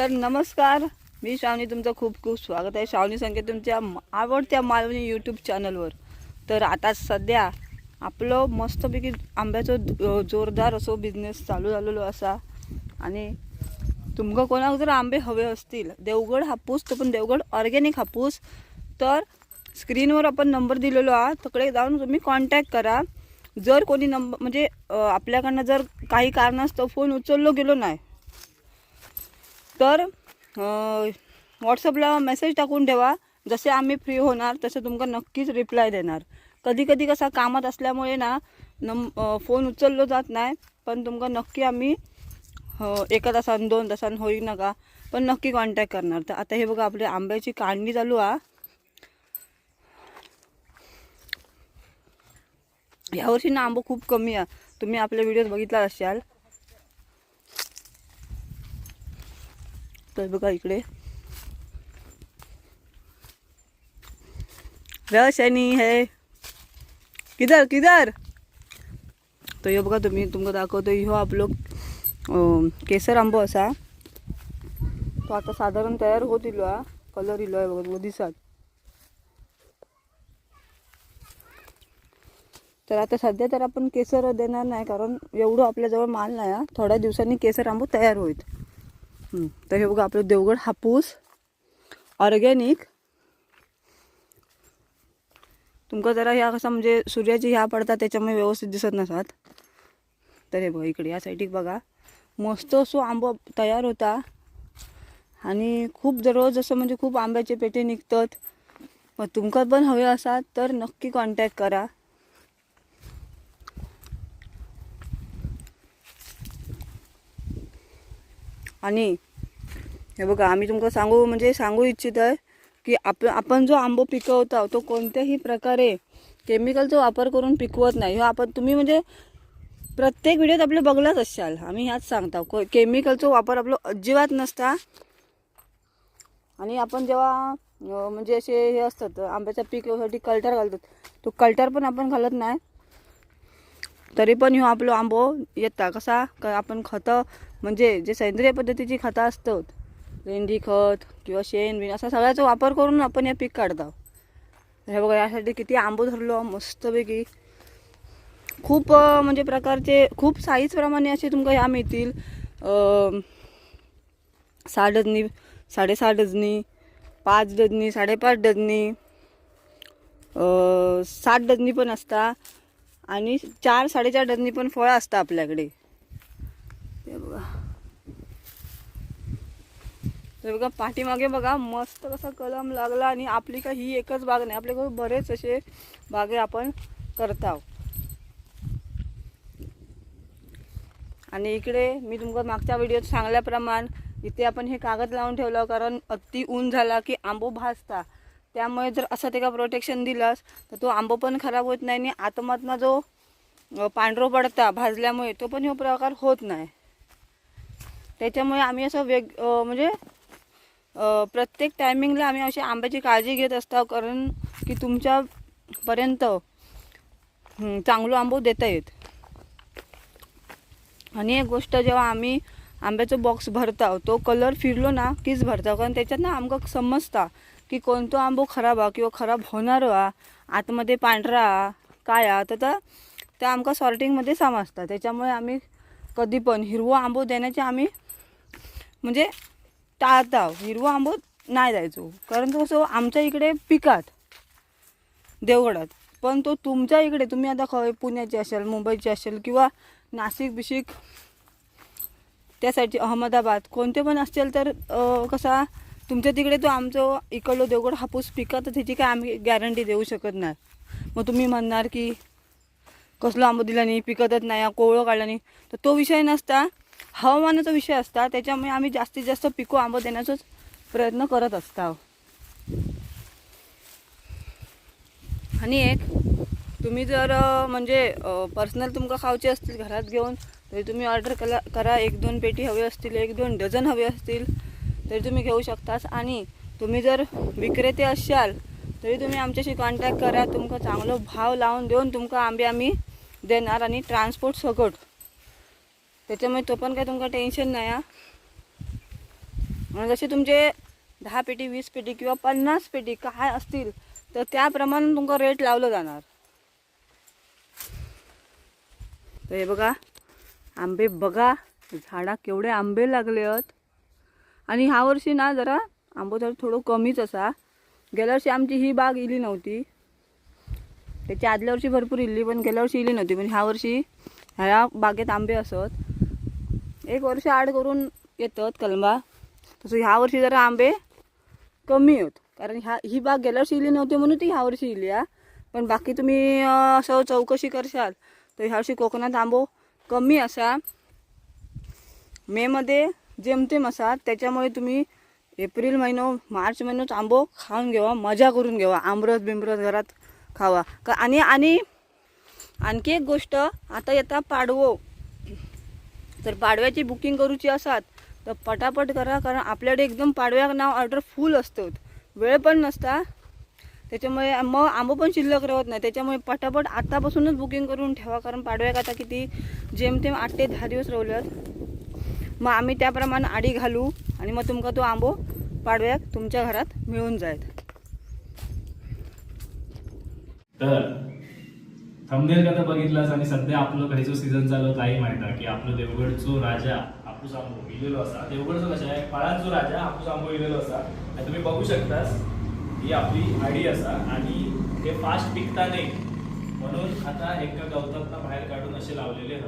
तर नमस्कार मी श्रावणी तुमचं खूप खूप स्वागत आहे. श्रावणी संकेत तुमच्या आवडत्या मालवणी यूट्यूब चॅनलवर तर आता सध्या आपलं मस्तपैकी आंब्याचं जोरदार असो बिझनेस चालू झालेलो असा. आणि तुमकं कोणाक जर आंबे हवे असतील देवगड हापूस तर पण देवगड ऑर्गॅनिक हापूस तर स्क्रीनवर आपण नंबर दिलेलो आहात. तिकडे जाऊन तुम्ही कॉन्टॅक्ट करा. जर कोणी नंबर म्हणजे आपल्याकडनं जर काही कारणास्तव फोन उचललो गेलो नाही तर व्हॉट्सअपला मेसेज टाकून ठेवा. जसे आम्ही फ्री होणार तसे तुमका नक्कीच रिप्लाय देणार. कधी कधी कसा कामात असल्यामुळे ना नम फोन उचललो जात नाही पण तुमका नक्की आम्ही एका तासान दोन तासान होईल नका पण नक्की कॉन्टॅक्ट करणार. तर आता हे बघा आपली आंब्याची काढणी चालू आ यावर्षी ना आंबो खूप कमी आहे तुम्ही आपल्या व्हिडिओज बघितला असाल. तर बघा इकडे. रशनी है. किधर किधर? तर ह्यो बघा तुम्ही तुमका दाखवतो ह्यो आपलो केसर आंबो असा. तो आता साधारण तयार होत इलो हा. कलर इलो आहे बघा तुमका दिसात तर आता सध्या तर आपण केसर देणार नाही कारण एवढं आपल्याजवळ माल नाही हा. थोड्या दिवसांनी केसर आंबो तयार होईल. तर हे बघा आपलं देवगड हापूस ऑर्गॅनिक. तुमका जरा ह्या कसा म्हणजे सूर्याची ह्या पडतात त्याच्यामुळे व्यवस्थित दिसत नसतात तर हे बघा इकडे या साईडीक बघा. मस्त असो आंबा तयार होता. आणि खूप दररोज असं म्हणजे खूप आंब्याचे पेटे निघतात. मग तुमका पण हवे असाल तर नक्की कॉन्टॅक्ट करा. आणि हे बघा आम्ही तुमका सांगू म्हणजे सांगू इच्छित आहे की आप आपण जो आंबो पिकवता तो कोणत्याही प्रकारे केमिकलचा वापर करून पिकवत नाही. हो आपण तुम्ही म्हणजे प्रत्येक व्हिडिओत आपले बघलाच असाल. आम्ही ह्याच सांगता. को केमिकलचा वापर आपलं अजिबात नसता. आणि आपण जेव्हा म्हणजे असे हे असतात आंब्याच्या पिकवसाठी कल्टर घालतात तो कल्टर पण आपण घालत नाही. तरी पण ह्यो आपलो आंबो येता. कसा? आपण खतं म्हणजे जे सेंद्रिय पद्धतीची खतं असतात लेंडी खत किंवा शेण बिन असा सगळ्याचा वापर करून आपण हे पीक काढतो हे बघा यासाठी किती आंबो धरलो मस्तपैकी. खूप म्हणजे प्रकारचे खूप साईजप्रमाणे असे तुमका ह्या मिळतील. सहा डजनी साडेसहा डझनी पाच डझनी साडेपाच डजनी सात डझनी पण असता आणि चार साडेचार डझनी पण फळं असतं आपल्याकडे ते बघा तर बघा पाठीमागे बघा मस्त कसा कलम लागला आणि आपली का ही एकच बाग नाही आपल्याकडे बरेच असे बागे आपण करत आहोत. आणि इकडे मी तुमका मागच्या व्हिडिओत सांगल्याप्रमाणे इथे आपण हे कागद लावून ठेवलं कारण अति ऊन झाला की आंबो भाजता. त्यामुळे जर असं ते का प्रोटेक्शन दिलंस तर तो आंबो पण खराब होत नाही आणि आतमधनं जो पांढरो पडता भाजल्यामुळे तो पण ह्यो प्रकार होत नाही. त्याच्यामुळे आम्ही असं वेग म्हणजे प्रत्येक टायमिंगला आम्ही अशी आंब्याची काळजी घेत असतो कारण की तुमच्यापर्यंत चांगलं चांगलो आंबो देता येत. आणि एक गोष्ट जेव्हा आम्ही आंब्याचा बॉक्स भरता तो कलर फिरलो ना कीच भरता कारण त्याच्यात ना आमकां समजता की कोणतो आंबो खराब हा किंवा खराब होणार हा आतमध्ये पांढरा हा, काय हा तर त्या- त्या सॉर्टिंगमध्ये समजता. त्याच्यामुळे आम्ही कधी पण हिरवो आंबो देण्याचे आम्ही म्हणजे टाळता हिरवा आंबो नाही जायचो कारण तो कसं आमच्या इकडे पिकात देवगडात. पण तो तुमच्या इकडे तुम्ही आता खय पुण्याचे असेल मुंबईचे असेल किंवा नाशिक बिशिक त्या अहमदाबाद कोणते पण असतील तर कसा तुमच्या तिकडे तो आमचं इकडलं देवगड हापूस पिका तर त्याची काय आम्ही गॅरंटी देऊ शकत नाही. मग तुम्ही म्हणणार की कसलो आंबो दिला नाही पिकतच नाही कोवळं काढला नाही. तर तो विषय नसता. हवामानाचा विषय असता त्याच्यामुळे आम्ही जास्तीत जास्त पिको आंबो देण्याचाच प्रयत्न करत असता. आणि एक तुम्ही जर म्हणजे पर्सनल तुमका खावचे असतील घरात घेऊन तरी तुम्ही ऑर्डर करा करा. एक दोन पेटी हवे असतील एक दोन डझन हवे असतील तरी तुम्ही घेऊ शकतास. आणि तुम्ही जर विक्रेते असाल तरी तुम्ही आमच्याशी कॉन्टॅक्ट करा. तुमका चांगलो भाव लावून देऊन तुमका आंबे आम्ही देणार आणि ट्रान्सपोर्ट सकट त्याच्यामुळे तो पण काय तुमका टेन्शन नाही हा. जसे तुमचे दहा पेटी वीस पेटी किंवा पन्नास पेटी काय असतील तर त्याप्रमाणे तुमका रेट लावलं जाणार. तर हे बघा आंबे बघा झाडा केवढे आंबे लागले आहेत. आणि ह्या वर्षी ना जरा आंबो तर थोडं कमीच असा. गेल्या वर्षी आमची ही बाग इली नव्हती. त्याच्या आदल्या वर्षी भरपूर इल्ली पण गेल्या वर्षी इली नव्हती. पण ह्या वर्षी ह्या बागेत आंबे असत. एक वर्ष आड करून येतात कलमा तसं ह्या वर्षी जरा आंबे कमी होत कारण ह्या ही बाग गेल्या वर्षी इली नव्हती म्हणून ती ह्या वर्षी इली हा पण बाकी तुम्ही असं चौकशी करशाल तर ह्या वर्षी कोकणात आंबो कमी असा. मेमध्ये जेमतेम असा त्याच्यामुळे तुम्ही एप्रिल महिनो मार्च महिन्यात आंबो खाऊन घेवा मजा करून घेवा आमरस बिमरस घरात खावा. का आणि आणि आणखी एक गोष्ट आता येता पाडवो. जर पाडव्याची बुकिंग करूची असात तर पटापट करा कारण आपल्याकडे एकदम पाडव्या नाव ऑर्डर फुल असतो. वेळ पण नसता. त्याच्यामुळे मग आंबो पण शिल्लक राहत नाही. त्याच्यामुळे पटापट आत्तापासूनच बुकिंग करून ठेवा कारण पाडव्याक आता किती जेमतेम आठ ते दहा दिवस राहिल्यात मग आम्ही त्याप्रमाणे आडी घालू आणि मग तुमका तो आंबो पाडव्याक तुमच्या घरात मिळून जायत. तर थंबनेल कथा बघितलास आणि सध्या आपलं खंयचो सीझन चालू काही माहिती की आपलं देवगडचो राजा हापूस आंबो इलेलो असा. देवगडचो कशा आहे फळांचो राजा हापूस आंबो इलेलो असा. आणि तुम्ही बघू शकतास ही आपली आडी असा. आणि हे फास्ट पिकता नाही म्हणून आता एका गवतातनं बाहेर काढून असे लावलेले आहेत.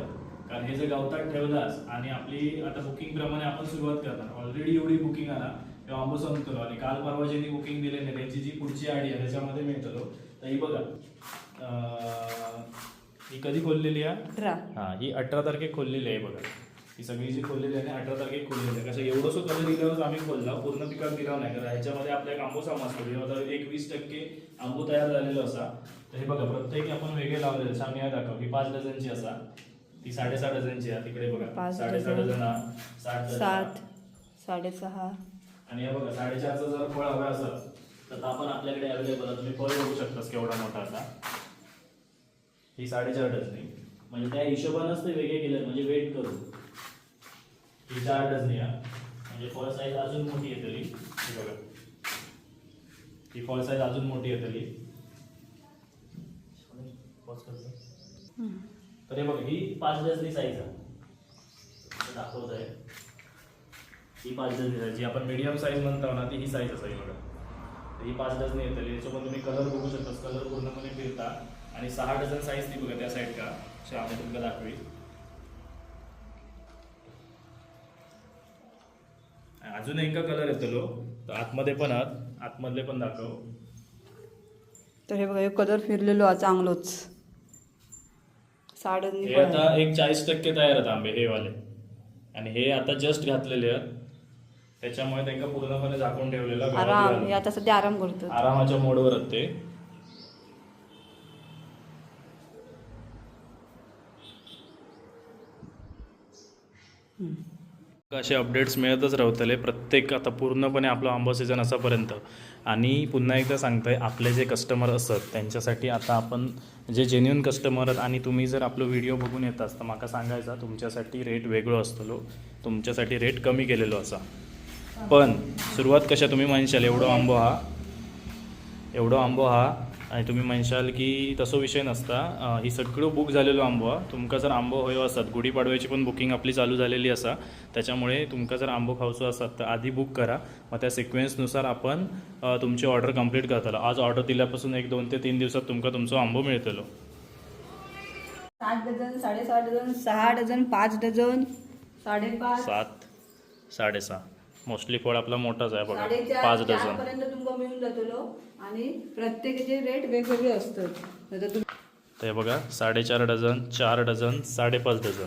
कारण हे जर गवतात ठेवलास आणि आपली आता बुकिंग प्रमाणे आपण सुरुवात करणार. ऑलरेडी एवढी बुकिंग आला तेव्हा आंबो करू. आणि काल परवा ज्यांनी बुकिंग दिले नाही त्यांची जी पुढची आडी आहे त्याच्यामध्ये मिळतलो तर ही बघा. ही कधी खोललेली आहे? अठरा. हा ही अठरा तारखेक खोललेली आहे बघा. ही सगळी जी खोललेली आहे अठरा तारखेक खोललेली आहे. कसं एवढंसं कलर दिल्यावर आम्ही खोलला पूर्ण पिकात दिला नाही. कारण ह्याच्यामध्ये आपल्या एक आंबो समजतो जेव्हा एक वीस टक्के आंबो तयार झालेलो असा. तर हे बघा प्रत्येकी आपण वेगळे लावलेले जसं आम्ही दाखव. ही पाच डझनची असा. ती साडेसहा डझनची आहे. तिकडे बघा. पाच साडेसहा डझन. डझन हा, साठ हा. सात. साडेसहा. आणि हे बघा साडेचारचं जर फळ हवं असेल तर आपण आपल्याकडे अवेलेबल आहे. तुम्ही फळ बघू शकतास केवढा मोठा असा. ही साडेचार डझनी म्हणजे त्या हिशोबानंच ते वेगळे केले म्हणजे वेट करू. ही चार डझनी म्हणजे फळ साईज अजून मोठी येतली ही बघा. ही फळ साईज अजून मोठी येतली. तर. हे बघा ही पाच डझनी साईज आहे. दाखवत आहे ही पाच डझनी साईज जी आपण मीडियम साईज म्हणतो ना ती ही साईज असावी बघा. तर ही पाच डझनी येतली याच्यामध्ये तुम्ही कलर बघू शकता. कलर पूर्णपणे फिरता. आणि सहा डझन साईज ती बघा त्या साईड का आम्ही तुमका दाखवी अजून एक कलर येतलो तर आतमध्ये पण आहात आतमधले पण दाखव. तर हे बघा हे कलर फिरलेलो हा चांगलोच. साडनी हे आता एक चाळीस टक्के तयार आहेत आंबे हे वाले. आणि हे आता जस्ट घातलेले आहेत. त्याच्यामुळे त्यांना पूर्णपणे झाकून ठेवलेलं आराम. हे आता सध्या आराम करतो आरामाच्या मोडवर आहेत ते. असे अपडेट्स मिळतच राहतले. प्रत्येक आता पूर्णपणे आपलं आंबा सीझन असापर्यंत. आणि पुन्हा एकदा सांगतोय आपले जे कस्टमर असत त्यांच्यासाठी आता आपण जे जेन्युन कस्टमर आहेत आणि तुम्ही जर आपलं व्हिडिओ बघून येतास तर माका सांगायचा तुमच्यासाठी रेट वेगळो असतलो. तुमच्यासाठी रेट कमी केलेलो असा. पण सुरुवात कशा तुम्ही म्हणशाल? एवढं आंबो हा. एवढं आंबो हा. आणि तुम्ही म्हणशाल की तसो विषय नसता. ही सगळं बुक झालेलो आंबो तुमका जर आंबो हयो असतात गुढीपाडव्याची पण बुकिंग आपली चालू झालेली असा त्याच्यामुळे तुमका जर आंबो खावचो असतात तर आधी बुक करा. मग त्या सिक्वेन्सनुसार आपण तुमची ऑर्डर कंप्लीट करतलो. आज ऑर्डर दिल्यापासून एक दोन ते तीन दिवसात तुमका तुमचो आंबो मिळतलो. सात डझन साडेसहा डझन सहा डझन पाच डझन साडेपाच. सात साडेसहा. मोस्टली फळ आपला मोठाच आहे बघा. पाच डझन. तुमका मिळून जातलो आणि प्रत्येकाचे रेट वेगवेगळे असतात. ते बघा साडेचार डझन चार डझन साडेपाच डझन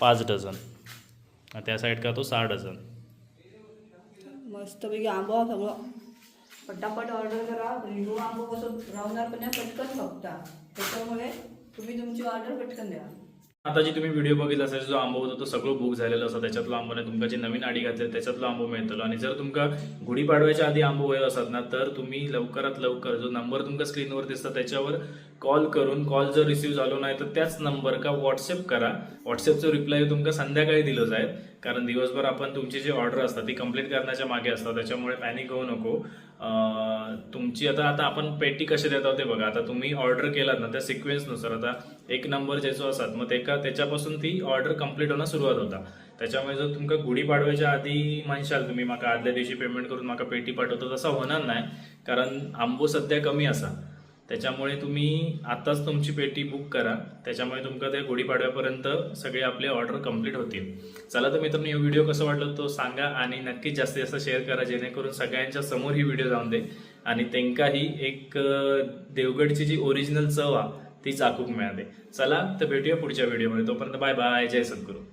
पाच डझन. त्या साईड का तो सहा डझन. मस्तपैकी आंबो सगळं. पटापट ऑर्डर करा. रिंगो आंबो कसं राहणार पण पटकन फक्त त्याच्यामुळे तुम्ही तुमची ऑर्डर पटकन द्या. आता जी तुम्ही व्हिडिओ बघितला असेल जो आंबो होतो तो सगळं बुक झालेला असं त्याच्यातलो आंबो नाही तुमका जे नवीन आडी घातले त्याच्यातलो आंबो मिळतलो. आणि जर तुमका गुढीपाडव्याच्या आधी आंबो वय असत ना तर तुम्ही लवकरात लवकर जो नंबर तुमका स्क्रीनवर दिसता त्याच्यावर कॉल करून कॉल जर रिसिव्ह झालो नाही तर त्याच नंबर का व्हॉट्सअप करा. व्हॉट्सअपचं रिप्लाय तुमका संध्याकाळी दिलं जाईल. कारण दिवसभर आपण तुमची जी ऑर्डर असतात ती कंप्लीट करण्याच्या मागे असतात. त्याच्यामुळे पॅनिक होऊ नको. तुमची आता आता आपण पेटी कशी देतात ते बघा. आता तुम्ही ऑर्डर केलात ना त्या सिक्वेन्सनुसार आता एक नंबर ज्याचो असतात मग तेका त्याच्यापासून ती ऑर्डर कंप्लीट होणं सुरुवात होता. त्याच्यामुळे जर तुमका गुढी पाडव्याच्या आधी म्हणशाल तुम्ही माका आदल्या दिवशी पेमेंट करून माका पेटी पाठवतो तसं होणार नाही. कारण आंबो सध्या कमी असा. त्याच्यामुळे तुम्ही आताच तुमची पेटी बुक करा. त्याच्यामुळे तुमका ते गुढीपाडव्यापर्यंत सगळे आपले ऑर्डर कंप्लीट होतील. चला तर मित्रांनो हा व्हिडिओ कसा वाटलं तो सांगा आणि नक्कीच जास्तीत जास्त शेअर करा जेणेकरून सगळ्यांच्या समोर ही व्हिडिओ जाऊन दे. आणि त्यांकाही एक देवगडची जी ओरिजिनल चव आहे ती चाकूक मिळाले. चला तर भेटूया पुढच्या व्हिडिओमध्ये तोपर्यंत बाय बाय जय सद्गुरू.